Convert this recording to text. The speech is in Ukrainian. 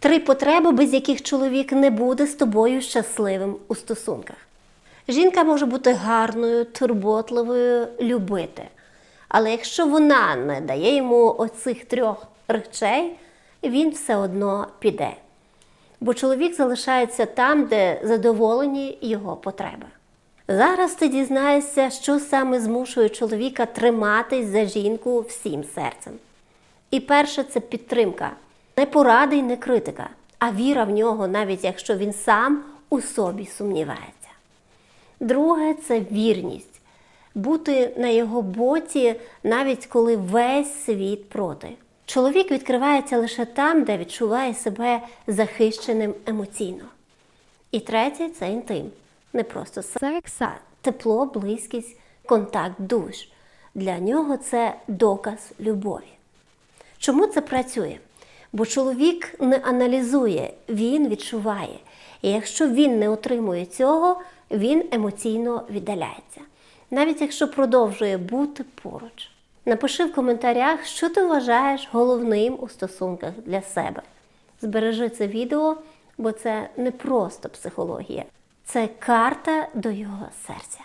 Три потреби, без яких чоловік не буде з тобою щасливим у стосунках. Жінка може бути гарною, турботливою, любити. Але якщо вона не дає йому оцих трьох речей, він все одно піде. Бо чоловік залишається там, де задоволені його потреби. Зараз ти дізнаєшся, що саме змушує чоловіка триматись за жінку всім серцем. І перше це підтримка, не поради й не критика, а віра в нього, навіть якщо він сам у собі сумнівається. Друге це вірність, бути на його боці, навіть коли весь світ проти. Чоловік відкривається лише там, де відчуває себе захищеним емоційно. І третє це інтим. Не просто секс, а тепло, близькість, контакт душ. Для нього це доказ любові. Чому це працює? Бо чоловік не аналізує, він відчуває. І якщо він не отримує цього, він емоційно віддаляється. Навіть якщо продовжує бути поруч. Напиши в коментарях, що ти вважаєш головним у стосунках для себе. Збережи це відео, бо це не просто психологія, це карта до його серця.